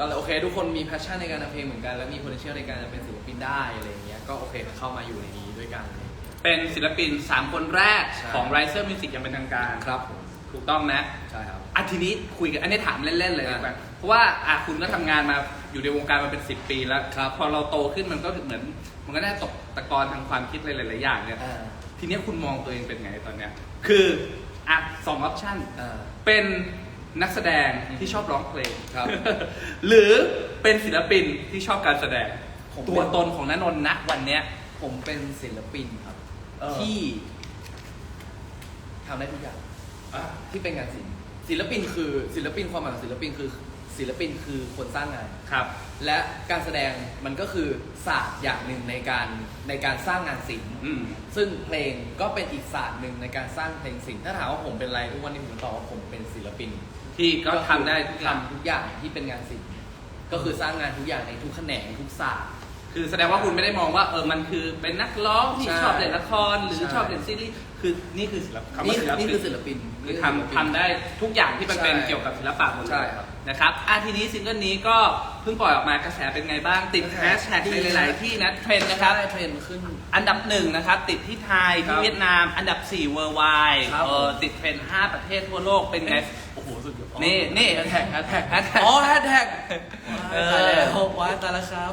ก็เลยโอเคทุกคนมี passion ในการทำเพลงเหมือนกัน และมี potential ในการจะเป็นศิลปินได้อะไรอย่างเงี้ยก็โอเคเข้ามาอยู่ในนี้ด้วยกันเลยเป็นศิลปิน 3 คนแรกใช่ ของ Riser Music อย่างเป็นทางการ ครับผมถูกต้องนะใช่ครับ อะทีนี้คุยกัน อันนี้ถามเล่น ๆ เลยดีกว่าอะเพราะว่าอะคุณก็ทำงานมาอยู่ในวงการมาเป็น 10 ปีแล้วครับ พอเราโตขึ้นมันก็เหมือน มันก็ได้ตกตะกอนทางความคิดหลายๆอย่างเนี่ย อ่าทีเนี้ยคุณมองตัวเองเป็นไงตอนเนี้ย คืออะสองออปชั่น อ่า เป็น นักแสดงอืมที่ชอบร้องเพลงครับ หรือเป็นศิลปินที่ชอบการแสดง ผมเป็น ตัวตนของนันนท์ณวันเนี้ย ผมเป็นศิลปินครับ เออ ที่ทำได้ทุกอย่าง ที่เป็นงานศิลป์ศิลปินคือศิลปินความหมายของศิลปินคือ ศิลปินคือคนสร้างงาน ครับ และการแสดงมันก็คือศาสตร์อย่างหนึ่งในการในการสร้างงานศิลป์อืม ซึ่งเพลงก็เป็นอีกศาสตร์หนึ่งในการสร้างเพลงศิลป์ถ้าถามว่าผมเป็นอะไรทุกวันนี้ผมตอบว่าผมเป็นศิลปิน ที่ก็ทำได้ทุกอย่างทำทุกอย่างที่เป็นงานศิลป์ก็คือสร้างงานทุกอย่างในทุกแขนงทุกศาสตร์ คือแสดงว่าคุณไม่ได้มองว่าเออมันคือเป็นนักร้องที่ใช่ชอบเล่นละครหรือใช่ ชอบเล่นซีรีส์คือนี่คือศิลปคำนี่ว่าศิลปินี่นคือศิลปิน คือทำทำได้ทุกอย่างที่มันเป็นใช่ เกี่ยวกับศิลปะหมดเลใช่ย ครับนะครับอะทีนี้ซิงเกิลนี้ก็เพิ่งปล่อยออกมากระแสเป็นไงบ้าง ติดกระแฮแสชแท็กดีในหลาย ๆ ที่นะเทรนด์นะครับได้เทรนด์ขึ้น อันดับหนึ่งนะครับ ติดที่ไทยครัที่บเวียดนาม อันดับ4 worldwide ครับเออติดเทรนด์5ประเทศทั่วโลกเป็นไง โอ้โห สุดยอดนี่นี่แฮชแท็กแฮชแท็กแฮชแท็กอ๋อแฮชแท็กเออตายแล้วว้ายตายแล้วครับ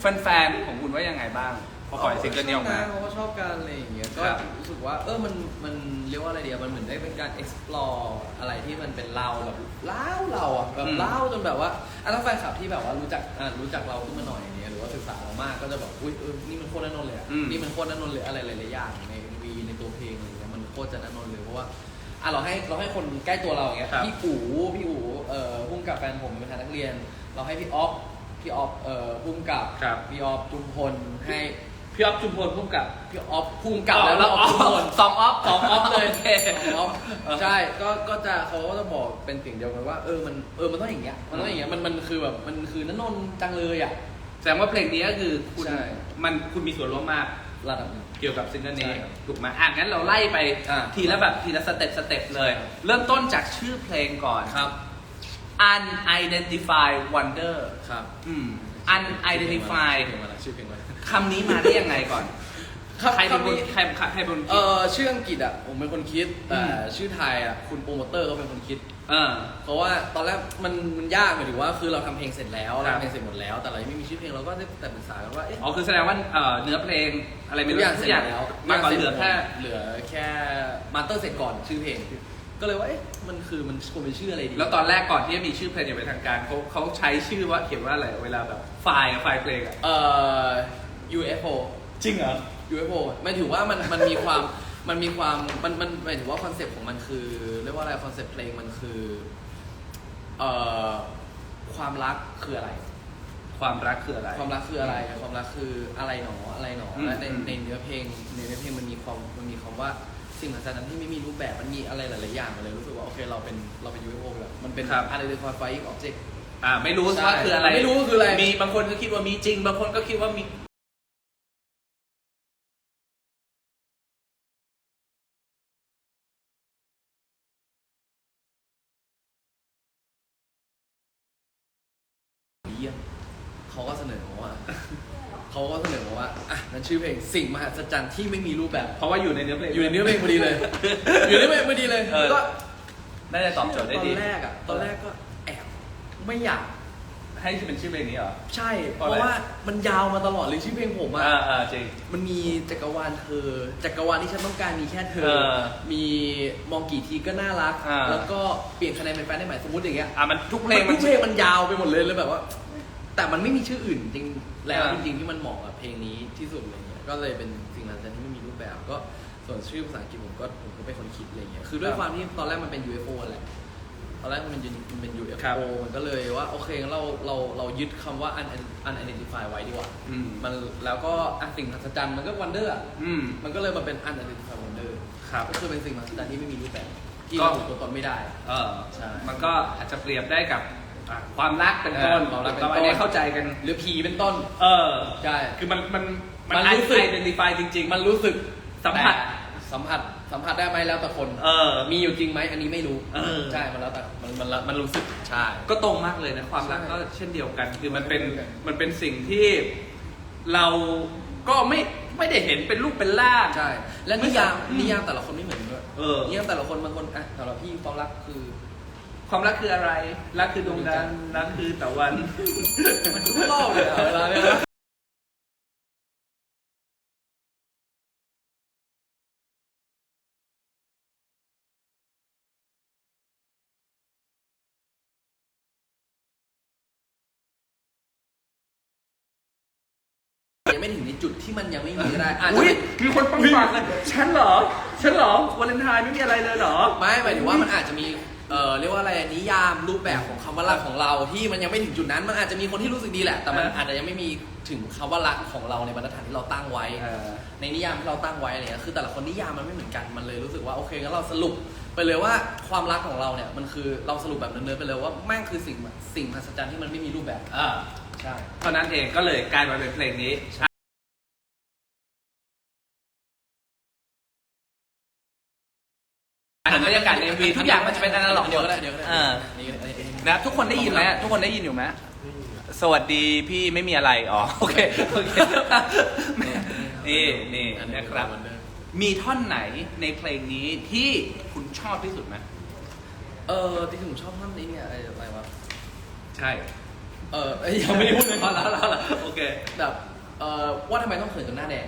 แฟน ๆ ของคุณว่ายังไงบ้าง พอปล่อยซิงเกิลนี้ออกมา เขาก็ชอบการอะไรอย่างเงี้ยก็ครับ รู้สึกว่าเออมันมันเรียกว่าอะไรเดียวมันเหมือนได้เป็นการ explore อะไรที่มันเป็นเราแบบเล่าเราอะแบบอืมเล่าจนแบบว่าอะถ้าแฟนคลับที่แบบว่ารู้จักอะรู้จักเราขึ้นมาหน่อยอย่างเงี้ยหรือว่าศึกษาเรามากก็จะแบบอุ้ยเออนี่มันโคตรนันนนท์เลยอะอืม นี่มันโคตรนันนนท์เลยอะไรหลายๆอย่างในวีในตัวเพลงอะไรเงี้ยมันโคตรจะนันนนท์เลยเพราะว่าอะเราให้เราให้คนใกล้ตัวเราอย่างเงี้ยครับ พี่อู๋พี่อู๋เอ่อพุ่มกับแฟนผมเป็นทหารนักเรียน เราให้พี่ออฟพี่ออฟเอ่อพุ่มกับ ครับ พี่ออฟจุมพลให้ พี่อ๊อฟชุมพลพุ่มกับพี่ออฟพุ่มกับอ๋อแล้วแล้วออฟทุกคนสองออฟสองออฟเลยโอเคสองออฟใช่ก็ก็จะเขาก็จะบอกเป็นสิ่งเดียวกันว่าเออมันเออมันต้องอย่างเงี้ยมันต้องอย่างเงี้ยมันมันคือแบบมันคือนันนนท์จังเลยอะแสดงว่าเพลงนี้ก็คือคุณใช่มันคุณมีส่วนร่วมมากระดับหนึ่งเกี่ยวกับซิงเกิลนี้ใช่ครับถูกไหมอะงั้นเราไล่ไปอะทีละแบบทีละสเต็ปสเต็ปเลยใช่เริ่มต้นจากชื่อเพลงก่อนครับ Unidentified Wonder ครับ อืม Unidentified ชื่อเพลงอะไร ชื่อเพลงอะไรคำนี้มาได้ยังไงก่อนครับใครเป็นคนคำนี้ใครใครเป็นคนเอคิดอชื่ออังกฤษอะผมเป็นคนคิดแต่อืม ชื่อไทยอะคุณโปรโมเตอร์เขาเป็นคนคิด เออ เพราะว่าตอนแรกมันมันยากหมายถึงว่าคือเราทำเพลงเสร็จแล้วครัเราบทำเพลงเสร็จหมดแล้ว แต่เรายังไม่มีชื่อเพลงเราก็ได้แต่ปรึกษากันว่าเอ๊ะอ๋อคือแสดงว่าเอ่อเนื้อเพลงอะไรไม่ทุรู้กอย่างเสทุร็จกอย่างแล้วมาก่อนเหลือแค่ เหลือแค่มาสเตอร์เสร็จก่อนชื่อเพลง ก็เลยว่าเอ๊ะมันคือมันควรเป็นชื่ออะไรดีแล้วตอนแรกก่อนที่จะมีชื่อเพลงอย่างเป็นทางการเขาเขาใช้ชื่อว่าเขียนว่าอะไรเวลาแบบไฟล์อะไฟล์เพลงอะ เอ่อ UFO จริงเหรอ UFO หมายถึงว่ามันมันมีความมันมีความมันมันหมายถึงว่าคอนเซปต์ของมันคือเรียกว่าอะไรคอนเซปต์เพลงมันคือเอ่อความรักคืออะไร ความรักคืออะไร ความรักคืออะไร ความรักคืออะไรหนออะไรหนออืมและในอืม ในเนื้อเพลงในเนื้อเพลงมันมีความมันมีคำว่าสิ่งมหัศจรรย์ที่ไม่มีรูปแบบมันมีอะไรหลาย ๆ อย่างเลยรู้สึกว่าโอเคเราเป็นเราเป็น UFO แบบมันเป็น ครับอะไรคือ flying object อ่าไม่รู้ใช่ว่าคืออะไรไม่รู้คืออะไร มีบางคนก็คิดว่ามีจริง บางคนก็คิดว่ามี เยี่ยมเขาก็เสนอมาว่าเขาก็เสนอมาว่าอะนั่นชื่อเพลงสิ่งมหัศจรรย์ที่ไม่มีรูปแบบ เพราะว่าอยู่ในเนื้อเพลง อยู่ในเนื้อเพลงพอดีเลย อยู่ในเนื้อเพลงพอดีเลยเออ ก็น่าจะตอบโจทย์ได้ตอดีนแรกอะตอนแรกก็แอบไม่อยากให้เป็นชื่อเพลงนี้เหรอ ใช่ เพเพราะราะอะไร ว่ามันยาวมาตลอดเลยชื่อเพลงผมอะอ่าอ่าจริง มันมีจักรวาลเธอ จักรวาลที่ฉันต้องการมีแค่เธเอออมีมองกี่ทีก็น่ารัก อ่า แล้วก็เปลี่ยนคะแนนเป็นแฟนได้ไหมสมมติอย่างเงี้ยอ่ามันทุกเพลงทุกเพลงมันยาวไปหมดเลยเลยแบบว่า แต่มันไม่มีชื่ออื่นจริงแล้วอ่าจริงๆที่มันเหมาะกับเพลงนี้ที่สุดอะไรเงี้ยก็เลยเป็นสิ่งนั้นที่ไม่มีรูปแบบก็ส่วนชื่อภาษาอังกฤษผมก็ผมก็เป็นคนคิดอะไรเงี้ยคือด้วยความที่ตอนแรกมันเป็น UFO แหละตอนแรกมันเป็นมันเป็น ครับ UFO มันก็เลยว่าโอเคงั้นเราเราเรายึดคำว่า un unidentified ไว้ดีกว่าอืม มันแล้วก็อะสิ่งมหัศจรรย์มันก็วันเดอร์อืม มันก็เลยมาเป็น unidentified wonder ครับ ก็คือเป็นสิ่งมหัศจรรย์ที่ไม่มีรูปแบบที่ก็ ระบุตัวตนไม่ได้ เออใช่ มันก็อาจจะเปรียบได้กับอะ ความรักเป็นต้นเออความรักเป็นต้น อันนี้เข้าใจกันหรือผีเป็นต้น เออใช่คือมันมันมันรู้สึกไอเดนติฟายจริง ๆ มันรู้สึกสัมผัสแต่สัมผัสสัมผัสได้ไหมแล้วแต่คน เออ มีอยู่จริงไหมอันนี้ไม่รู้เออใช่มันแล้วแต่มันมันมันรู้สึกใช่ก็ตรงมากเลยนะความรักใช่ก็เช่นเดียวกัน คือมันเป็นใช่มันเป็นสิ่งที่เราก็ไม่ไม่ได้เห็นเป็นรูปเป็นร่างใช่ และนิยามอืมนิยามแต่ละคนไม่เหมือนกันด้วยเออนิยามแต่ละคนบางคนอะสำหรับพี่ความรักคือ ความรักคืออะไร รักคือดวงจันทร์รักคือตะวันมันทุกรอบเลยอะเวลาเนี่ยนะยังไม่ถึงในจุดที่มันยังไม่มีก็ได้อาจจะอุ้ยไม่มีคนปังปากเลยฉันเหรอ ฉันเหรอวาเลนไทน์ไม่มีอะไรเลยเหรอ ไม่หมายถึงว่ามันอาจจะมี เอ่อเรียกว่าอะไรนิยามรูปแบบของคำว่ารักของเราที่มันยังไม่ถึงจุดนั้น มันอาจจะมีคนที่รู้สึกดีแหละ แต่มันเออออาจจะยังไม่มีถึงคำว่ารักของเราในบรรทัดฐานที่เราตั้งไว้ เออ ในนิยามที่เราตั้งไว้อะไรเนี่ยคือแต่ละคนนิยามมันไม่เหมือนกัน มันเลยรู้สึกว่าโอเคงั้นเราสรุปไปเลยว่าความรักของเราเนี่ยมันคือเราสรุปแบบเนินๆไปเลยว่าแม่งคือสิ่งสิ่งมหัศจรรย์ที่มันไม่มีรูปแบบ อ่าใช่ เท่านั้นเองก็เลยกลายมาเป็นเพลงนี้ อะบรรยากาศในวีทุกอย่างมันจะเป็นอนาล็อกหเดียวมก็ดได้เดียวก็ได้อ่านี่ก็ได้นะทุกคนได้ยินไหมทุกคนได้ยินอยู่ไหมสวัสดีพี่ไม่มีอะไรอ๋อโอเคโอเคนี่นี่นะครับ มีท่อนไหนในเพลงนี้ที่คุณชอบที่สุดไหมเออที่ผมชอบท่อนนี้เนี่ยไอ้อะไรวะ ใช่ เออเอ้ยยังไม่ได้พูดเลยพอแล้วแล้วแล้วโอเค แบบ เออว่าทำไมต้องเขินจนหน้าแดง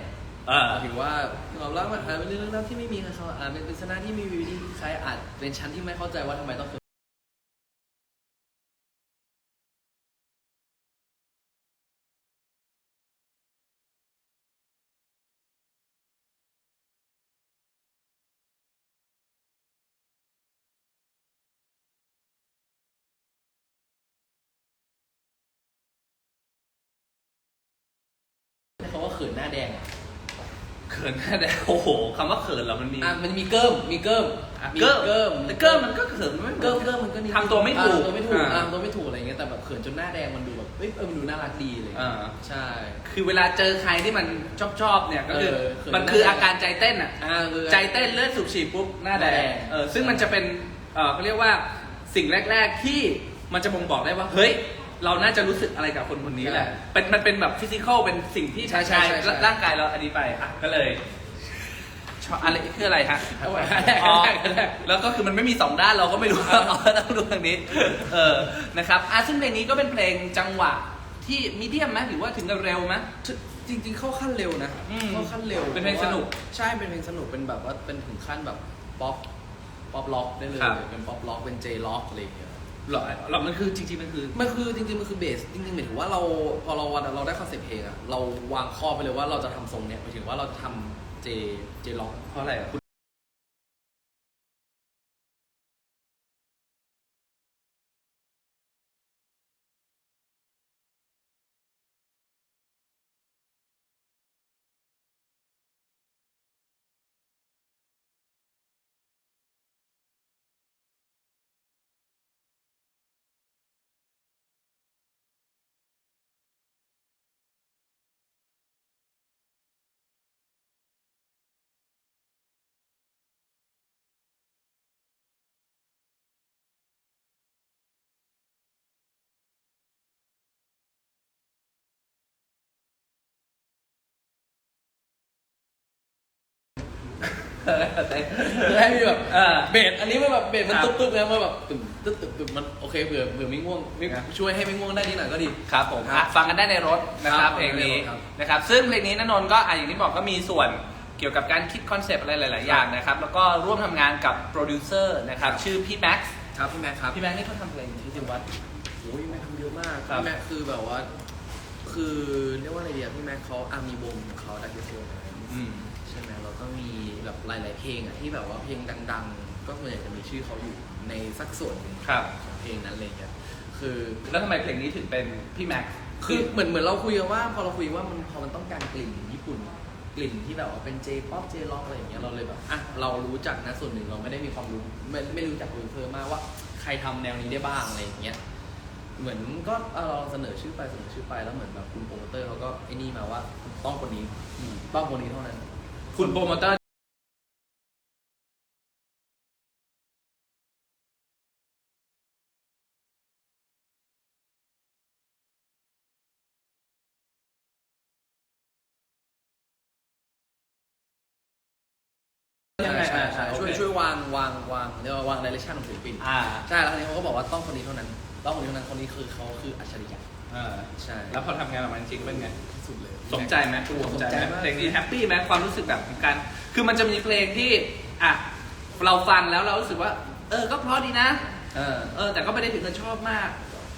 อ่า หมายถึงว่าความรักมันอาจเป็นเรื่องเล่าที่ไม่มีใครเขาอาจเป็นปริศนาที่ไมมีวิธีใครอาจเป็นชั้นที่ไม่เข้าใจว่าทำไมต้องเขิน โอ้โหคำว่าเขินเหรามันมี อะมันมีเกิมมีเกิมอะมีเกิมเกิมแต่เกิมมันก็เขินมันไม่เกิมเกิมมันก็นิดทำตัวไม่ถูกอะทำตัวไม่ถูกอ่าอะทำตัวไม่ถูกอะไรเงี้ยแต่แบบเขินจนหน้าแดงมันดูแบบเอ้ยเออมันดูน่ารักดีเลยอ่า ใช่ คือเวลาเจอใครที่มันชอบชอบๆเนี่ยก็คือเออเขิน มันคือหน้าอาการใจเต้นอะ อ่าคือ ใจเต้นเลือดสูบฉีดปุ๊บหน้าแดหน้าแดงงเออซึ่งมันจะเป็นเออเขาเรียกว่าสิ่งแรก ๆ ที่มันจะบ่งบอกได้ว่า เฮ้ย เราน่าจะรู้สึกอะไรกับคนคนนี้แหละเป็นมันเป็นแบบฟิสิกอลเป็นสิ่งที่ใช่ใช่ใช่ใช่ ร่างกายเราอันนี้ไปอะก็เลย ชอบอะไรคืออะไรฮะเอาไว้อ๋อแรกแรกแล้วก็คือมันไม่มีสองด้านเราก็ไม่รู้ว่าอ๋อต้องดูทางนี้ เออนะครับอะซึ่งเพลงนี้ก็เป็นเพลงจังหวะที่มีเดียมไหมหรือว่าถึงกับเร็วไหมจริง ๆ เข้าขั้นเร็วนะอืมเข้าขั้นเร็วเป็นเพลงสนุกใช่เป็นเพลงสนุกเป็นแบบว่าเป็นถึงขั้นแบบป๊อปป๊อปล็อกได้เลยครับเป็นป๊อปล็อกเป็นเจล็อกอะไรอย่างเงี้ยหรอหรอมันคือจริงๆมันคือมันคือจริงๆมันคือเบสจริงๆหมายถึงว่าเราพอเราเราได้คอนเซ็ปต์เพลงอะเราวางข้อไปเลยว่าเราจะทำทรงเนี้ยหมายถึงว่าเราจะทำ เจเจล็อกเพราะอะไรอะคุณ ให้มีแบบอ่าเบสอันนี้มันแบบเบสมันครับตุ๊บๆนะมันแบบตึ๊บตึ๊บตึ๊บตึ๊บมันโอเคเผื่อเผื่อไม่ง่วงไม่ครับ ช่วยให้ไม่ง่วงได้นิดหน่อยก็ดี ครับผมครับอะฟังกันได้ในรถนะคครัรับบเพลงนี้ครับ นะครับ ซึ่งเพลงนี้นนนท์ก็อะอย่างที่บอกก็มีส่วนเกี่ยวกับการคิดคอนเซปต์อะไรหลาย ๆ อย่างนะครับ แล้วก็ร่วมทำงานกับโปรดิวเซอร์นะครับ ชื่อพี่แม็กซ์ครับพี่แม็กครับพี่แม็กซ์นี่เขาทำเพลงที่จิวัด โอ้ยพี่แม็กทำเยอะมากครับ พี่แม็กคือแบบว่า คือเรียกว่าอะไรเดียพี่แม็กเขาอามีวงของเขาดักเกอร์โซอืมใช่ไหมแล้ว ก็มีแบบหลาย ๆ เพลงอะที่แบบว่าเพลงดัง ๆ ก็ส่วนใหญ่จะมีชื่อเขาอยู่ในสักส่วนหนึ่งครับ ของเพลงนั้นเลยครับคือแล้วทำไมเพลงนี้ถึงเป็นพี่แม็กซ์คือเหมือนเหมือนเราคุยกันว่าพอเราคุยว่ามันพอมันต้องการกลิ่นญี่ปุ่น กลิ่นที่แบบว่าเป็นเจป๊อปเจล็อกอะไรอย่างเงี้ยเราเลยแบบอะเรารู้จักนะส่วนหนึ่งเราไม่ได้มีความรู้ไม่ไม่รู้จักโปรดิวเซอร์มากว่าใครทำแนวนี้ได้บ้างอะไรอย่างเงี้ย เหมือนก็เอ่อเราเสนอชื่อไปเสนอชื่อไปแล้วเหมือนแบบคุณโปรโมเตอร์เขาก็ไอ้นี่มาว่าต้องคนนี้ต้องคนนี้เท่านั้น คุณโปรโมเตอร์ช่วยช่วยวางวางวางเรียกว่าวางเรเลชั่นของศิลปินใช่แล้วทีนี้เขาก็บอกว่าต้องคนนี้เท่านั้น ต้องคนนี้เท่านั้นคนนี้คือเขาคืออัจฉริยะ ออใช่แล้วพอทำงานออกมาจริงๆเป็นไง สุดเลย สมใจไหมโอ้โหสมใจไหมสมใจมากเพลงนี้แฮปปี้ไหมความรู้สึกแบบของการ คือมันจะมีเพลงที่อะเราฟังแล้วเรารู้สึกว่า เออ ก็เพราะดีนะ เออ เออ แต่ก็ไม่ได้ถึงกับชอบมาก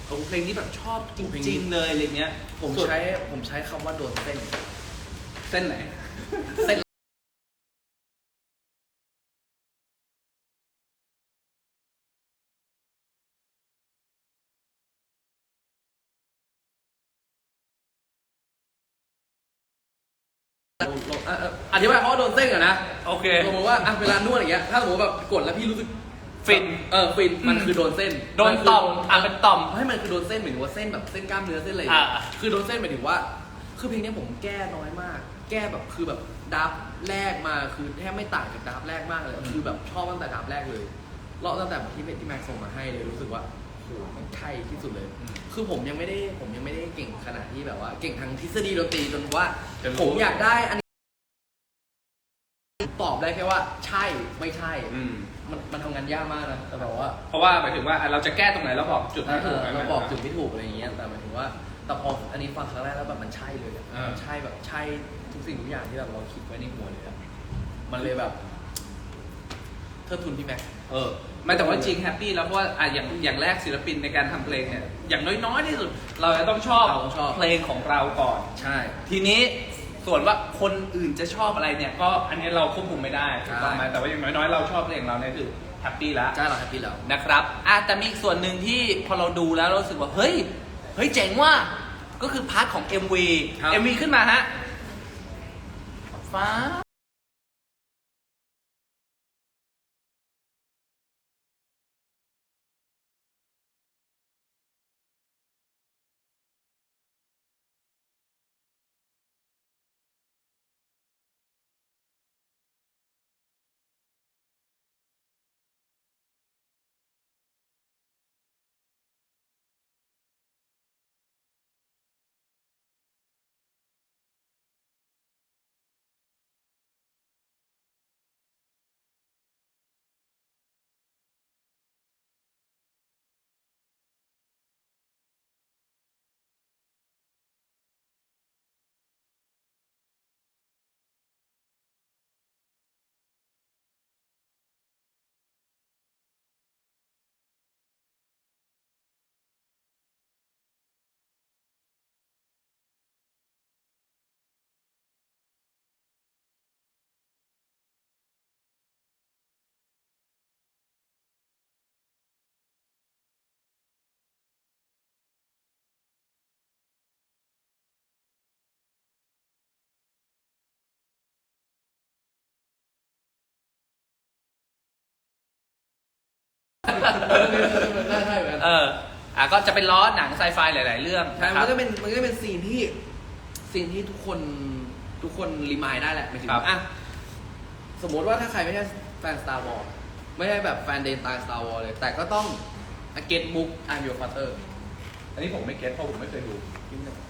โอ้โหเพลงนี้แบบชอบจเพลงนี้ ริงๆเลยอะไรเงี้ยผมส่วนใช้ผมใช้คำว่าโดนเส้น เส้นไหน เส้น อะอะอธิบายเขาว่าโดนเส้นก่อนนะโอเค สมมติว่าอะเวลานวดอย่างเงี้ย ถ้าสมมติแบบกดแล้วพี่รู้สึกฟิน เออฟิน มันคือโดนเส้นโดนต่อมอะเป็นต่อม ให้มันคือโดนเส้นหมายถึงว่าเส้นแบบเส้นกล้ามเนื้อเส้นอะไรอ่า คือโดนเส้นหมายถึงว่า คือเพลงเนี้ยผมแก้น้อยมาก แก้แบบคือแบบดับแรกมาคือแทบไม่ต่างจากดับแรกมากเลย คือแบบชอบตั้งแต่ดับแรกเลยเลาะตั้งแต่ที่ที่แม็กซ์ส่งมาให้เลยรู้สึกว่า โหมันใช่ที่สุดเลยอืมคือผมยังไม่ได้ผมยังไม่ได้เก่งขนาดที่แบบว่า เก่งทางทฤษฎีดนตรีจนว่า จะรู้ ผมอยากได้อันนี้ตอบได้แค่ว่า ใช่ไม่ใช่ อืม มันมันทำงานยากมากนะแต่แบบว่า เพราะว่าหมายถึงว่าอะเราจะแก้ตรงไหนเราบอกจุดเอไม่อถูกเราบอกจุดไม่ถูกอะไรอย่างเงี้ย แต่หมายถึงว่า แต่พออันนี้ฟังครั้งแรกแล้วแบบมันใช่เลยอะเออมันใช่แบบใช่ทุกสิ่งทุกอย่างที่แบบเราคิดไว้ในหัวเลยอะมันเลยแบบเทิดทุนพี่แม็กซ์เออ ไม่แต่ว่าจริงแฮปปี้แล้วเพราะว่าอะอย่างอย่างแรกศิลปินในการทำเพลงเนี่ยอย่างน้อยๆที่สุด เราจะต้องชอบเราต้องชอบ เพลงของเราก่อน ใช่ ทีนี้ส่วนว่าคนอื่นจะชอบอะไรเนี่ย ก็อันนี้เราควบคุมไม่ได้ใช่ถูกต้องไหมแต่ว่าอย่างน้อยๆเราชอบเพลงเราเนี่ยคือแฮปปี้แล้ว ใช่เราแฮปปี้แล้ว นะครับอะแต่มีอีกส่วนหนึ่งที่พอเราดูแล้วเรารู้สึกว่า เฮ้ย เฮ้ย เจ๋งว่ะ ก็คือพาร์ทของ MV ครับ MV ขึ้นมาฮะ ฟ้า ได้ใช่เหมือนกันเอออะก็จะเป็นล้อหนังไซไฟหลาย ๆ เรื่องใช่นะคมัรับ นก็เป็นมันก็เป็นซีนที่ซีนที่ทุกคนทุกคนรีมายได้แหละหมายถึงครับ ว่าอะสมมติว่าถ้าใครไม่ใช่แฟน Star Wars ไม่ใช่แบบแฟนเดนตาย Star Wars เลย แต่ก็ต้องเก็ตบุ๊ก I'm your father อันนี้ผมไม่เก็ตเพราะผมไม่เคยดู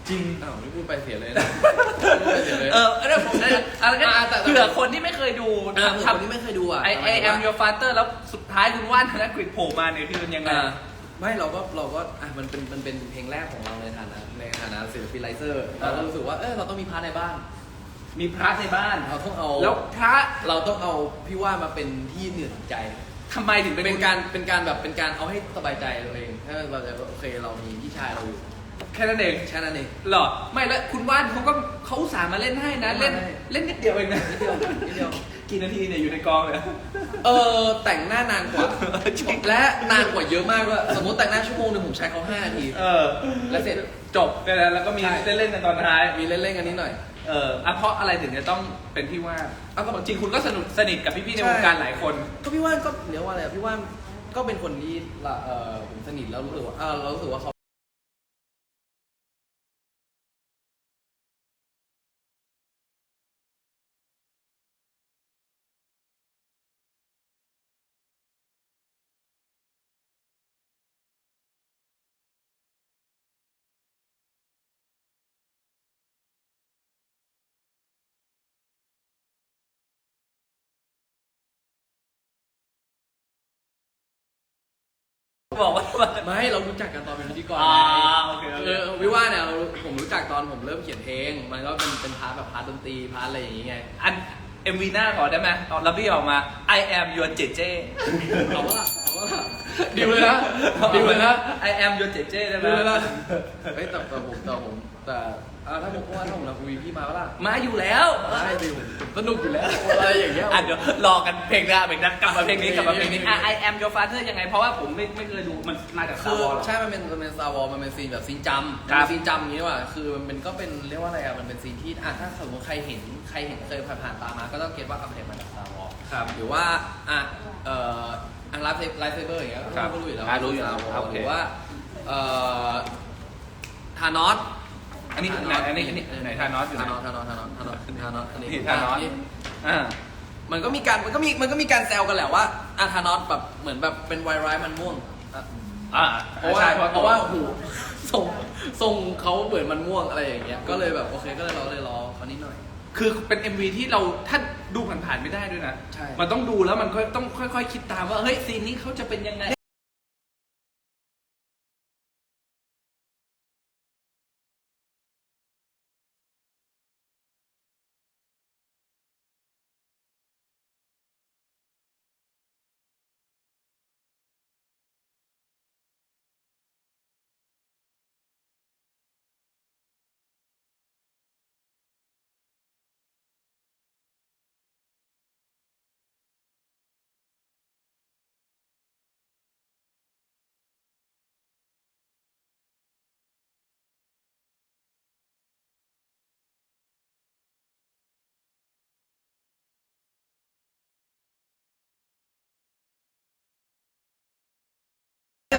จริงอ้าวนี่พูดไปเสียเลยนะพูดไปเสียเลย เออเรื่องผมได้อะไรกันอะแต่แต่ เผื่อคนที่ไม่เคยดูอ่าเผื่อคนที่ไม่เคยดูอะไอไอแอมยูฟาเตอร์แล้วสุดท้ายคุณว่านธนกฤษโผล่มาเนี่ยคือมันยังไง อ่าไม่เราก็เราก็อะมันเป็นมันเป็นเพลงแรกของเราในฐานะในฐานะศิลปินไลเซอร์เราก็รู้สึกว่าเออเราต้องมีพาร์ทในบ้านมีพระในบ้าน เราต้องเอาแล้วพระ เราต้องเอาพี่ว่ามาเป็นที่เหนื่อยใจ ทำไมถึงเป็นเป็นการเป็นการแบบเป็นการเอาให้สบายใจตัวเองให้สบายใจว่าโอเคเรามีพี่ชายเราอยู่แค่นั้นเองแค่นั้นเองเหรอไม่แล้วคุณว่านเขาก็เขาอุตส่าห์มาเล่นให้นะเล่นให้เล่นนิดเดียวเองนะนิดเดียวนิดเดียว กี่นาทีเนี่ยอยู่ในกองเลย เออแต่งหน้านานกว่า จริง และนานกว่าเยอะมากด้วยสมมติแต่งหน้าชั่วโมงหนึงผมใช้เขาห้านาที เออแล้วเสร็จจบไปแล้วแล้วก็มีใช่ เล่นๆกันตอนท้าย มีเล่นๆกันนิดหน่อย เอออะเพราะอะไรถึงจะต้องเป็นพี่ว่านเอาก็จริงคุณก็สนุกสนิทกับพี่ๆในใช่วงการหลายคน ก็พี่ว่านก็เดี๋ยวว่าอะไรอะพี่ว่านก็เป็นคนที่ละเออผมสนิทแล้วรู้สึกว่าเออเรารู้สึกว่าเขา ก็เป็นเป็นพาร์ทแบบพาร์ทดนตรีพาร์ทอะไรอย่างงี้ไงอันเอ็มวีหน้าขอได้ไหมเอาพี่ออกมา I am your เจเจเอาว่าเอาว่าดิวเลยนะดิวเลยนะ I am your เจเจได้ไหมดิวเลยนะ เฮ้ยแต่แต่ผมแต่ผมแต่ อ่าถ้าผมว่าถ้าผมรับวีพี่มาปะล่ะมาอยู่แล้วได้ดิวสนุกอยู่แล้วอะไรอย่างเงี้ยอะเดี๋ยวรอกันเพลงหน้าเพลงหน้ากลับมาเพลงนี้กลับมาเพลงนี้อะ I am your father ยังไง เพราะว่าผมไม่ไม่เคยดูมันมาจากคืซาอวอล ใช่มันเป็นมันเป็นซาวอลมันเป็นซีนแบบซีนจำครับมันเป็นซีนจำอย่างนี้ว่าคือมันเป็นก็เป็นเรียกว่าอะไรอะมันเป็นซีนที่อะถ้าสมมติใครเห็นใครเห็นเคยผ่านๆตามมาก็ต้องเก็ตว่าเอาเพลงมาจากซาวอลครับ หรือว่าอะเอ่ออันไลฟ์ไลฟ์เซเบอร์อย่างเงี้ยครับก็รู้อยู่แล้วอะรู้อยู่แล้วซาวครับอโอลเค หรือว่าเอ่อทานอส อันนี้ไหนอันนี้อันนี้ไหนทานอสอยู่ไหน ทานอสทานอสทานอสทานอสทานอสอันนี้นี่ทานอส อ่า มันก็มีการมันก็มีมันก็มีการแซวกันแหละว่าอาทานอสแบบเหมือนแบบเป็นไวร้ายมันม่วงอะอ่าเพราะว่าใช่เพราะว่าหูทรงทรงเขาเหมือนมันม่วงอะไรอย่างเงี้ย ก็เลยแบบโอเคก็เลยเราเลยรอเขานิดหน่อย คือเป็น MV ที่เราถ้าดูผ่านๆไม่ได้ด้วยนะ ใช่ มันต้องดูแล้วมันก็ต้องค่อยๆ คิดตามว่า เฮ้ย ซีนนี้เขาจะเป็นยังไง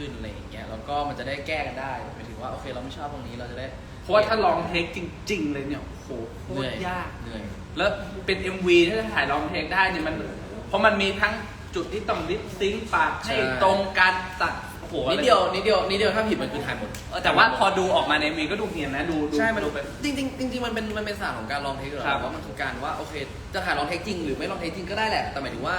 ขึ้นอะไรอย่างเงี้ยแล้วก็มันจะได้แก้กันได้หมายถึงว่าโอเคเราไม่ชอบตรงนี้เราจะได้เพราะว่าถ้าลองเทคจริง ๆ เลยเนี่ยโอ้โหโคเหนื่ตอยรยาก เหนื่อยแล้วเป็น MV ถ้าจะถ่ายลองเทคได้เนี่ยมัน เพราะมันมีทั้งจุดที่ต้องลิปซิงค์ปากให้ใช่ตรงการตัดโอ้โหนิดเดียวนิดเดียวนิดเดียวถ้าผิดมันคือถ่ายหมดเออแต่ว่าพอดูออกมาใน MV ก็ดูเนียนนะดูดูใช่มันดูเป็น จริงจริงๆจริงๆมันเป็นมันเป็นศาสตร์ของการลองเทคอยู่ครัแล้บวว่ามันคือการว่าโอเค จะถ่ายลองเทคจริงหรือไม่ลองเทคจริงก็ได้แหละแต่หมายถึงว่า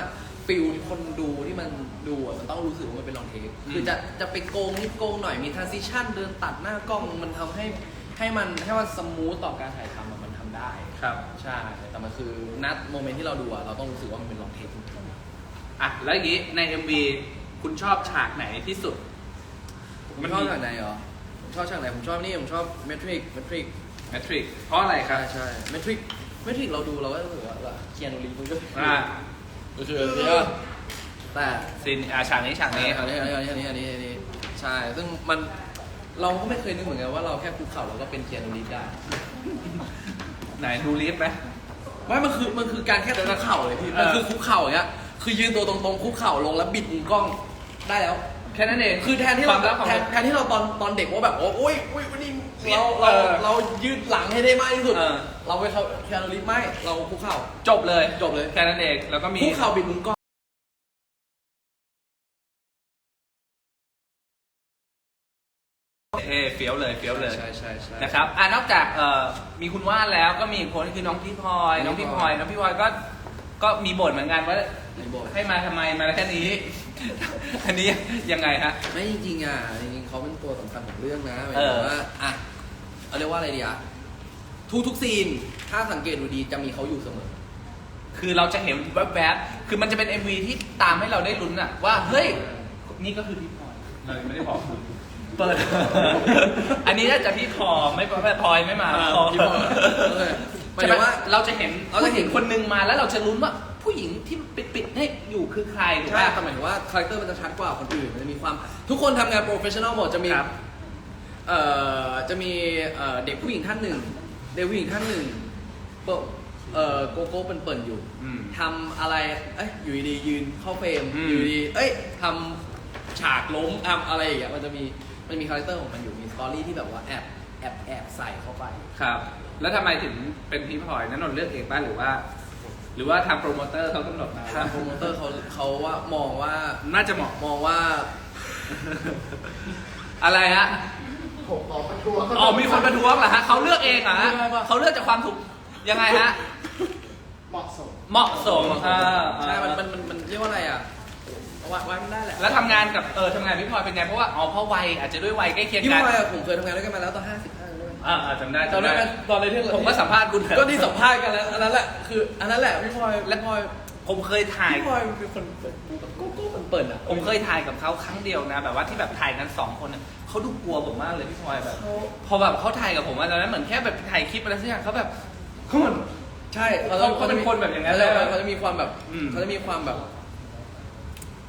ฟิลที่คนดูที่มันดูอะมันต้องรู้สึกว่ามันเป็นลองเทคคือจะจะไปโกงนิดโกงหน่อยมีทรานซิชันเดินตัดหน้ากล้องมันทำให้ให้มันให้มันสมูทต่อการถ่ายทำอะมันทำได้ ครับ ใช่ แต่มันคือนัดโมเมนต์ที่เราดูอะเราต้องรู้สึกว่ามันเป็นลองเทคจริงอะ แล้วอย่างนี้ใน MV คุณชอบฉากไหนที่สุด ๆผมชอบฉากไหนเหรอผมชอบฉากไหนผมชอบนี่ผมชอบเมทริกเมทริก แมทริกเพราะอะไรครัใช่บใช่เมทริกเมทริกเราดูเราก็รู้สึกว่าเคียนูรีมันก็อ่า ก็คือเนี่ยแต่ซีนอ่าฉากนี้ฉากอันนี้นี้อันนี้อันนี้อันนี้อันนี้อันนี้ใช่ซึ่งมันเราก็ไม่เคยนึกเหมือนกันว่าเราแค่คุกเข่าเราก็เป็นเคียนูรีได้ไหนดูลิฟต์ไหมไม่มันคือมันคือการแค่คุกเข่าเลยพี่เออมันคือคุกเข่าอย่างเงี้ยคือยืนตัวตรงๆคุกเข่าลงแล้วบิดมุมกล้องได้แล้ว แค่นั้นเอง คือแทนที่คเราวามรักของแทนแทนที่เราตอนตอนเด็กว่าแบบโอ้ยโอ้ยวันนี้เราเอเราอเรายืดหลังให้ได้มากที่สุด เออ เราไปเขาแคลอรี่ไม่เราคุกเข่า จบเลยจบเลย แค่นั้นเอง แล้วก็มี คุกเข่าบิดมุมกล้องเอเฟี้ยวเลยเฟี้ยวเลยใช่ใช่ใช่ นะครับอ่านอกจากเอ่อมีคุณว่านแล้วก็มีอีกคนคือน้องพี่พลอย น้องพี่พลอยน้องพี่พลอยก็ก็มีบ่นเหมือนกันว่าในบทให้มาทำไมมาแค่นี้ อันนี้ยังไงฮะ ไม่จริงๆอะจริงๆเขาเป็นตัวสำคัญของเรื่องนะหมายเอถึองว่าอะเอาเรียกว่าอะไรดีอะทุกทุกๆซีนถ้าสังเกตดูดีจะมีเขาอยู่เสมอ คือเราจะเห็นแวบๆ คือมันจะเป็น MV ที่ตามให้เราได้ลุ้นอะว่า เฮ้ย นี่ก็คือพี่พลอยเรายังไม่ได้บอกเปิด อันนี้น่าจะพี่พอไม่พลอยไม่มาอ่าพี่พลอยเออหมายใช่ถึไหมงว่า เราจะเห็นเราจะเห็นผู้ญิงคนหนึ่งมาแล้วเราจะลุ้นว่า ผู้หญิงที่ปิดปิดๆให้อยู่คือใครถูกใช่ปะแต่หมายถึงว่าคาแรคเตอร์มันจะชัดกว่าคนอื่น มันจะมีความ ทุกคนทำงานโปรเฟชชั่นอลหมด จะมี ครับ เอ่อ จะมีเอ่อเด็กผู้หญิงท่านหนึ่ง เด็กผู้หญิงท่านหนึ่งเปิดเอ่อโกโก้เปิ่นๆอยู่ อืม ทำอะไร เอ้ย อยู่ดีๆยืนเข้าเฟรม อืม อยู่ดีๆเอ้ยทำฉากล้มทำอะไรอย่างเงี้ย มันจะมี มันมีคาแรคเตอร์ของมันอยู่ มีสตอรี่ที่แบบว่าแอบ แอบ แอบใส่เข้าไป ครับ แล้วทำไมถึงเป็นพี่พลอยนั้นนนท์เลือกเองป่ะหรือว่า หรือว่าทางโปรโมเตอร์เขากำหนดมาทางโปรโมเตอร์เขาเขาว่ามองว่าน่าจะเหมาะมองว่า อะไรฮะผมขอประท้วงอ๋อมีคนประท้วงเหรอฮะเขาเลือกเองเหรอฮะไม่ไม่ไม่เขาเลือกจากความถูกยังไงฮะเหมาะสมเหมาะสมอ่าใช่มันมันมันมันเรียกว่าอะไรอะวัดวัดมันได้แหละแล้วทำงานกับเออทำงานพี่พลอยเป็นไงเพราะว่าอ๋อเพราะวัยอาจจะด้วยวัยใกล้เคียงพี่กันพลอยอะผมเคยทำงานด้วยกันมาแล้วตอนห้าสิบห้าเลย อ่าอ่าจำได้ตอนจำนั้ได้นตอนในที่ผมก็สัมภาษณ์คุณก็ที่สัมภาษณ์กันแล้วอันนั้นแหละคืออันนั้นแหละพี่พลอยและพลอยผมเคยถ่ายพี่พลอยเป็นคนเปิดโก้โก้เปิดๆอะผมเคยถ่ายกับเขาครั้งเดียวนะ แบบว่าที่แบบถ่ายกันสองคนน่ะเขาดูกลัวผมมากเลยพี่พลอยแบบเขาพอแบบเขาถ่ายกับผมอะตอนนั้นเหมือนแค่แบบถ่ายคลิปอะไรสักอย่างเขาแบบเขาเหมือนใช่เขาเขาเป็นคนแบบอย่างนั้นเลยเลยเขาจะมีความแบบอืมเขาจะมีความแบบ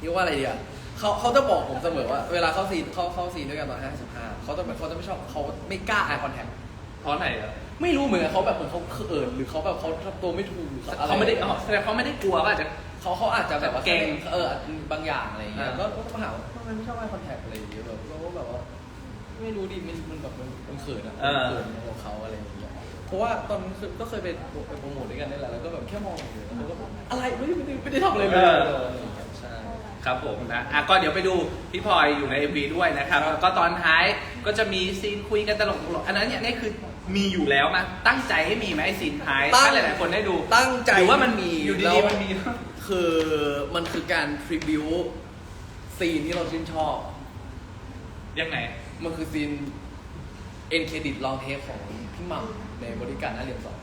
เรียกว่าอะไรดีอะ เขาเขาจะบอกผมเสมอว่าเวลาเข้าซีนเข้าเข้าซีนด้วยกันตอนห้าสิบห้าเขาจะแบบเขาจะไม่ชอบเขาไม่กล้า eye contact เพราะอะไรอะไม่รู้เหมือนกันเขาแบบเหมือนเขาเขินหรือเขาแบบเขาทำตัวไม่ถูกหรืออะรเขาไม่ได้อ๋อแสดงเขาไม่ได้กลัวก็อาจจะ เขาเขาอาจจะแบบว่าเก่งเออบางอย่างอะไรอย่างเงี้ยอ่า ก็ก็มาถามว่าทำไมไม่ชอบ eye contact อะไรอย่างเงี้ยแบบเราก็แบบว่าไม่รู้ดิมันมันแบบมันมันเขินอะมันเขินของเขาอะไรอย่างเงี้ยเพราะว่าตอนนั้นคือก็เคยไปไปโปรโมทด้วยกันนี่แหละแล้วก็แบบแค่มองอย่างเดียวแล้วก็แบบอะไรไม่ได้ไม่ได้ไม่ได้ทำอะไรเลยใช่ ครับผมนะอะก็เดี๋ยวไปดูพี่พลอยอยู่ใน MV ด้วยนะครับแล้วก็ตอนท้ายก็จะมีซีนคุยกันตลกๆอันนั้นเนี่ยนี่คือมีอยู่แล้วมาตั้งใจให้มีไหมไอ้ซีนท้ายตั้ง ถ้าหลายๆคนได้ดูตั้งใจหรือว่ามันมีมีอยู่แล้ดีวๆมันมี คือมันคือการทริบิวซีนที่เราชื่นชอบ ยังไง มันคือซีนเอ็นเครดิตลองเทปของพี่หม่ำในบริการหน้าเรียนสอง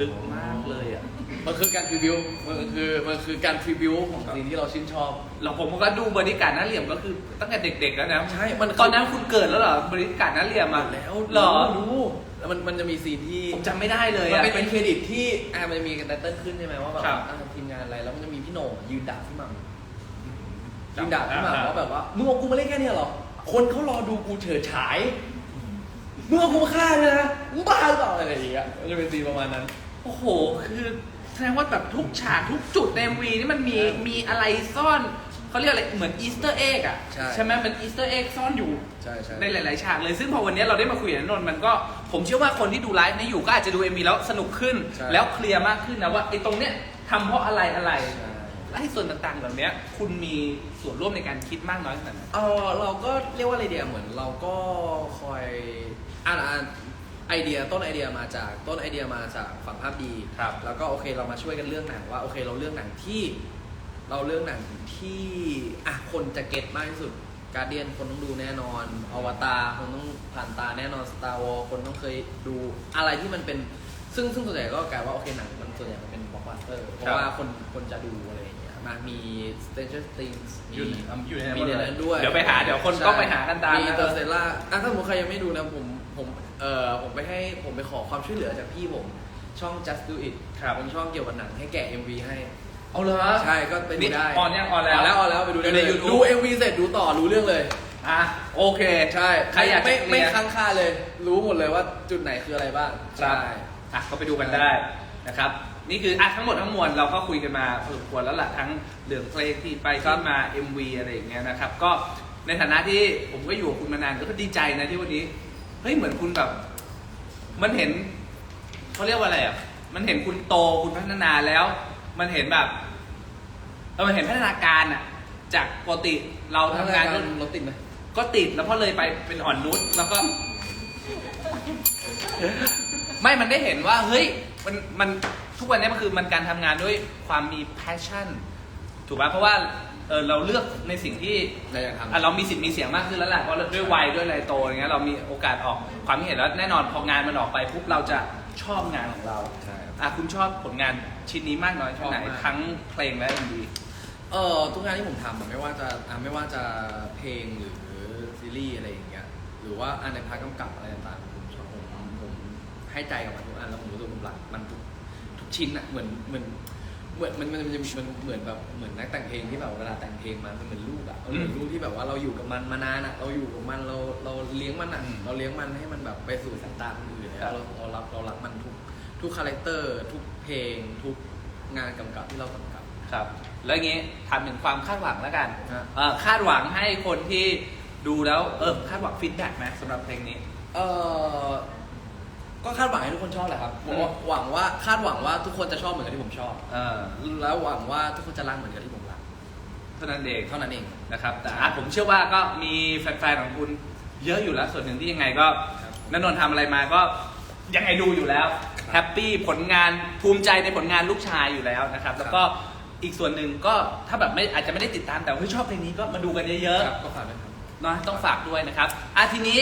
ลึกมากเลยอะ มันคือการทริบิว มันคือมันคือการทริบิวของซีนที่เราชื่นชอบ เราผมก็ดูบริการหน้าเหลี่ยมก็คือตั้งแต่เด็ก ๆ แล้วนะใช่มัน ตอนนั้นคุณเกิดแล้วเหรอบริการหน้าเหลี่ยมมาแล้วเหรอรู้แล้วมันมันจะมีซีนที่ผมจำไม่ได้เลยมันอะ เป็นเอ็นเครดิตที่อ่ามันจะมีกันไตเติ้ลขึ้นใช่ไหมว่าแบบครับ อ่าทีมงานอะไรแล้วมันจะมีพี่โหน่งยืนด่าพี่หม่ำจำยืนด่าพี่หอ่าม่ำว่าแบบว่ามึงเอากูมาเล่นแค่เนี้ยเหรอคนเขารอดูกูเฉิดฉาย มึงเอากูมาฆ่าเลยนะมึงบ้าหรือเปล่าอะไรอย่างเงี้ยมันจะเป็นซีนประมาณนั้น โอ้โห คือแสดงว่าแบบทุกฉากทุกจุดใน MV นี่มันมีใช่มีอะไรซ่อนเขาเรียกอะไรเหมือนอีสเตอร์เอ็กอะใช่ ไหมเป็นอีสเตอร์เอ็กซ่อนอยู่ ใช่ใช่ในหลาย ๆ ฉากเลย ซึ่งพอวันนี้เราได้มาคุยกับนนท์มันก็ ผมเชื่อว่าคนที่ดูไลฟ์นี้อยู่ก็อาจจะดู MV แล้วสนุกขึ้นใช่แล้วเคลียร์มากขึ้นนะว่าไอ้ตรงเนี้ยทำเพราะอะไรอะไรใช่และไอ้ส่วนต่าง ๆ เหล่านี้คุณมีส่วนร่วมในการคิดมากน้อยขนาดไหน เออเราก็เรียกว่าอะไรเดียเหมือนเราก็คอย อ่านอ่านไอเดียต้นไอเดียมาจากต้นไอเดียมาจากฝั่งภาพดีครับ แล้วก็โอเคเรามาช่วยกันเรื่องหนังว่าโอเคเราเลือกหนังที่ เราเลือกหนังที่อะคนจะเก็ตมากที่สุดการเดียนคนต้องดูแน่นอนอวตารคนต้องผ่านตาแน่นอน Star Wars คนต้องเคยดูอะไรที่มันเป็นซึ่งซึ่งส่วนใหญ่ก็กลายว่าโอเคหนังมันส่วนใหญ่มันเป็นบล็อกบัสเตอร์เพราะว่าคนคนจะดูอะไรอย่างเงี้ยมามี Stranger Things มีอยู่อยู่ในนั้นมีในนั้นด้วย เดี๋ยวไปหาเดี๋ยวคนใช่ต้องไปหากันตามมีนะเตอร์เซล่าอะถ้าสมมติใครยังไม่ดูนะผม ผมเอ่อผมไปให้ผมไปขอความช่วยเหลือจากพี่ผมช่อง just do it ครับเป็นช่องเกี่ยวกับหนังให้แกะ MV ให้ เอาเลยใช่ก็ไปดูได้ออนยังออนแล้วออนแล้วออนแล้วไปดูได้อยู่ในเลย YouTube ดู MV เสร็จดูต่อรู้เรื่องเลย อะโอเค ใช่ใครอยากจะไม่เคลีไม่ยร์ ค้างคาเลย รู้หมดเลยว่าจุดไหนคืออะไรบ้างครับใช่ อะก็ไปดูกันได้นะครับ นี่คืออะทั้งหมดทั้งมวลเราก็คุยกันมาพอสมควรแล้วล่ะทั้งเรื่องเพลงที่ไปที่มา MV อะไรอย่างเงี้ยนะครับ ก็ในฐานะที่ผมก็อยู่กับคุณมานานก็ดีใจนะที่วันนี้ เฮ้ยเหมือนคุณแบบ มันเห็นเขาเรียกว่าอะไรอะ มันเห็นคุณโตคุณพัฒนาแล้ว มันเห็นแบบเออมันเห็นพัฒนาการอะ จากปกติเราทำงานก็รถติดไหมก็ติดแล้วพอเลยไปเป็นอ่อนนุชแล้วก็ ไม่มันได้เห็นว่า เฮ้ย มันมันทุกวันนี้มันคือมันการทำงานด้วยความมี passion ถูกป่ะเพราะว่าเออเราเลือกในสิ่งที่เราอยากทำ อะเรามีสิทธิ์มีเสียงมากขึ้นแล้วแหละเพราะด้วยวัยด้วยอะไรโตอย่างเงี้ยเรามีโอกาสออกความคิดเห็นแล้วแน่นอนพองานมันออกไปปุ๊บเราจะชอบงานของเราใช่ครับอะคุณชอบผลงานชิ้นนี้มากน้อยแค่ไหนชอบมาก ทั้งเพลงและ MV เออทุกงานที่ผมทำอะไม่ว่าจะอะไม่ว่าจะเพลงหรือซีรีส์อะไรอย่างเงี้ยหรือว่าอันในพาร์ทกำกับอะไรต่างๆผมชอบผมผมให้ใจกับมันทุกอันแล้วผมรู้สึกผมรักมันทุกทุกชิ้นอะเหมือนเหมือน เหมือนมันมันมันมันเหมือนแบบเหมือนนักแต่งเพลงที่แบบเวลาแต่งเพลงมามันเหมือนลูกอะมันเหมือนลูกที่แบบว่าเราอยู่กับมันมานานอะเราอยู่กับมันเราเราเลี้ยงมันอะอืมเราเลี้ยงมันให้มันแบบไปสู่สายตาคนอื่นครัแล้บวเราเรารักเรารักมันทุกทุกคาแรคเตอร์ ทุกเพลง ทุกงานกำกับที่เรากำกับ ครับ แล้วอย่างงี้ถามถึงความคาดหวังแล้วกันฮะ เอ่อคาดหวังให้คนที่ดูแล้วเออคาดหวังฟีดแบ็กไหมสำหรับเพลงนี้ เออ ก็คาดหวังให้ทุกคนชอบแหละครับอืมหวังว่าคาดหวังว่าทุกคนจะชอบเหมือนกับที่ผมชอบเออแล้วหวังว่าทุกคนจะรักเหมือนกับที่ผมรักเท่านั้นเองเท่านั้นเองนะครับแต่อะผมเชื่อว่าก็มีแฟนๆของคุณเยอะอยู่แล้วส่วนหนึ่งที่ยังไงก็ครับนนนท์ทำอะไรมาก็ยังไงดูอยู่แล้วครับแฮปปี้ผลงานภูมิใจในผลงานลูกชายอยู่แล้วนะครับ แล้วก็อีกส่วนหนึ่งก็ถ้าแบบไม่อาจจะไม่ได้ติดตามแต่ว่าชอบเพลงนี้ก็มาดูกันเยอะครับก็ฝากด้วยครับ ๆเนาะต้องฝากด้วยนะครับอะทีนี้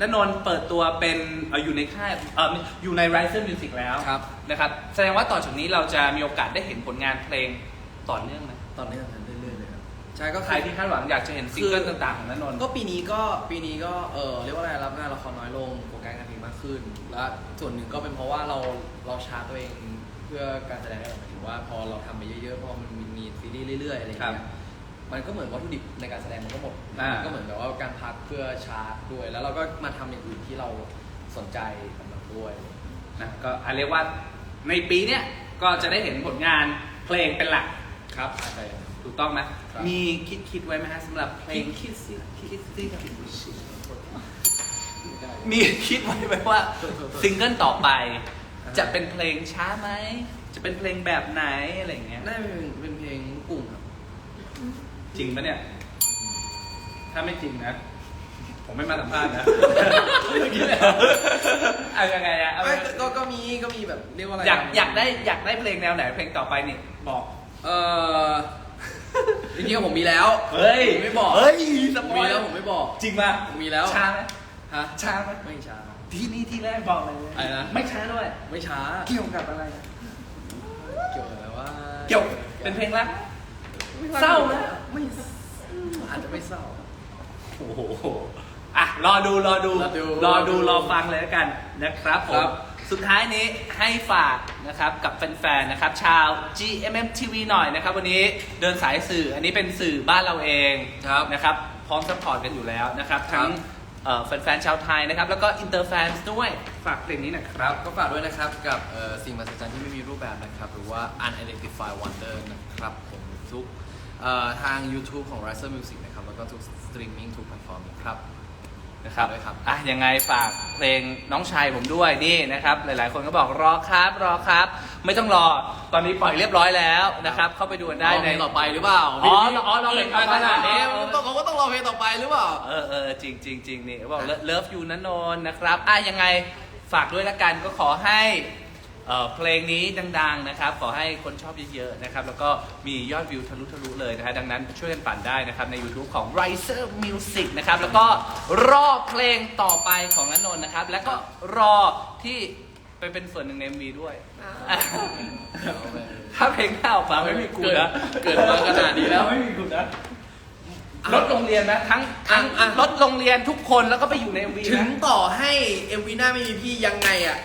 ณนนท์เปิดตัวเป็นเอ่ออยู่ในค่ายเอ่ออยู่ใน Riser Music แล้วครับ นะครับ แสดงว่าต่อจากนี้เราจะมีโอกาสได้เห็นผลงานเพลงต่อเนื่องไหมตอนนี้ทำเรื่อยๆเลยครับใช่ก็ใครที่คาดหวังอยากจะเห็นซิงเกิลต่างๆของณนนท์ ก็ปีนี้ก็ปีนี้ก็เออเรียกว่าอะไรรับงานละครน้อยลงโฟกัสงานเพลงมากขึ้น และส่วนหนึ่งก็เป็นเพราะว่าเราเราชาร์จตัวเองเพื่อการแสดงให้เราหมายถึงว่าพอเราทำไปเยอะๆพอมันมีมีซีรีส์เรื่อยๆอะไรอย่างเงี้ย มันก็เหมือนวัตถุดิบในการแสดงมันก็หมดอ่ามั นก็เหมือนแบบว่าการพักเพื่อชาร์จด้วย แล้วเราก็มาทำอย่างอื่นที่เราสนใจกับมันด้วย นะก็อะเรียกว่าในปีเนี้ยก็จะได้เห็นผลงานเพลงเป็นหลัก ครับใช่ถูกต้องไหมครับ มีคิดคิดไว้ไหมฮะสำหรับเพลงคิดสิคิดสิมีคิดไว้ไหมว่าซิงเกิลต่อไปจะเป็นเพลงช้าไหม จะเป็นเพลงแบบไหนอะไรอย่างเงี้ย น่าจะเป็นเป็นเพลงกลุ่มครับ จริงปะเนี่ย ถ้าไม่จริงนะ ผมไม่มาสัมภาษณ์นะเอายังไงอะเอาไม่ก็ก็ก็มีก็มีแบบเรียกว่าอะไรอยากอยากได้อยากได้เพลงแนวไหนเพลงต่อไปนี่บอก เออจริงๆผมมีแล้วเฮ้ยผมไม่บอกเฮ้ยสผมปอมียแล้วผมไม่บอก จริงป่ะผมมีแล้ว ช้าไหมฮะ ช้าไหมไม่ช้า ที่นี่ที่แรกบอกเลยอะไรนะ ไม่ช้าด้วย ไม่ช้า เกี่ยวกับอะไรนะเกี่ยวกับอะไรว่าเกี่ยว เป็นเพลงรัก เศร้าไหมไม่อาจจะไม่เศร้า โอ้โหอะรอดูรอดู รอดูรอดูรอฟังเลยแล้วกันนะครับผครัมบ สุดท้ายนี้ให้ฝากนะครับกับแฟนๆนะครับ ชาว GMM TV หน่อยนะครับ วันนี้เดินสายสื่ออันนี้เป็นสื่อบ้านเราเองครับ นะครับพร้อมซัพพอร์ตกันอยู่แล้วนะครับ ทั้งเอ่อแฟนๆชาวไทยนะครับ แล้วก็อินเตอร์แฟนด้วยฝากเพลงนี้หน่อยครับ ก็ฝากด้วยนะครับกับเอ่อสิ่งมหัศจรรย์ที่ไม่มีรูปแบบนะครับ หรือว่า unidentified wonder นะครับผมทุกเอ่อ ทาง YouTube ของ Riser Music นะครับ แล้วก็ทุกสตรีมมิ่งทุกแพลตฟอร์มนะครับ นะครับด้วยครับ อะยังไงฝากเพลงน้องชายผมด้วยนี่นะครับ หลายๆ คนก็บอกรอครับรอครับ ไม่ต้องรอตอนนี้ปล่อยเรียบร้อยแล้วนะครับ เข้าไปดูกันได้ได้ในใน ต่อไปหรือเปล่าอ๋ออ๋อเราเพลงต่อไปขนาดนี้อ๋อต้องเขาก็ต้องรอเพลงต่อไปหรือเปล่า เออเออจริงจริงจริงนี่บอกเลิฟยูนะนนท์นะครับ อะยังไงฝากด้วยละกันก็ขอให้ เอ่อเพลงนี้ดังๆนะครับ ขอให้คนชอบเยอะๆนะครับ แล้วก็มียอดวิวทะลุทะลุเลยนะฮะดังนั้นช่วยกันปั่นได้นะครับ ใน YouTube ของ Riser Music นะครับ แล้วก็รอเพลงต่อไปของนันนนท์นะครับ แล้วก็รอที่ไปเป็นส่วนหนึ่งใน MV ด้วย ถ้าเพลงหน้าออกมาไม่มีกูนะเกิดมาขนาดนี้แล้วไม่มีกูนะรถโรงเรียนนะทั้งทั้งอะอะ รถโรงเรียนทุกคนแล้วก็ไปอยู่ใน MV ถึงนะ ต่อให้เอ็มวีหน้าไม่มีพี่ยังไงอะ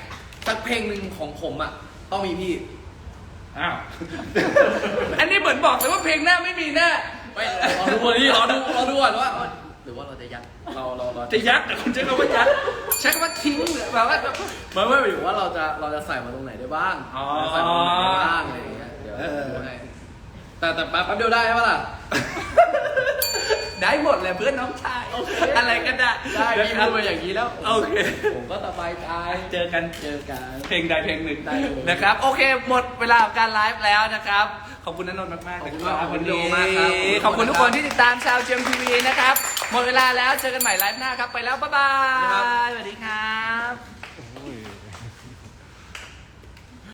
สักเพลงหนึ่งของผมอะต้องมีพี่ อ้าวอันนี้เหมือนบอกเลยว่าเพลงหน้าไม่มีหน้าไม่รอดูวันนี้รอดูรอดูก่อนว่าหรือว่าเราจะยัดเราเราเราจะยัดแต่คุณใช้คำว่ายัดใช้คำว่าทิ้งแบบว่าแบบไม่ไม่หมายถึงว่าเราจะเราจะใส่มาตรงไหนได้บ้างอ๋อเราจะใส่มาตรงไหนได้บ้างอะไรอย่างเงี้ยเดี๋ยวดูให้แต่แต่แป๊บแป๊บเดียวได้ปะล่ะ ได้หมดเลยเพื่อนน้องชาย โอเค อะไรก็ได้ได้พี่พูดมาอย่างนี้แล้วโอเค ผมก็สบายใจเจอกันเจอกัน เพลงใดเพลงหนึ่งได้เลยนะครับ โอเคหมดเวลาของการไลฟ์แล้วนะครับ ขอบคุณนันนนท์มากๆขอบคุณนะมากวันขอบคุณโยนี้มากครับ ขอบคุณทุกคนที่ติดตามชาวเจมทีวีนะครับ หมดเวลาแล้วเจอกันใหม่ไลฟ์หน้าครับ ไปแล้วบ๊ายบายสวัสดีครับ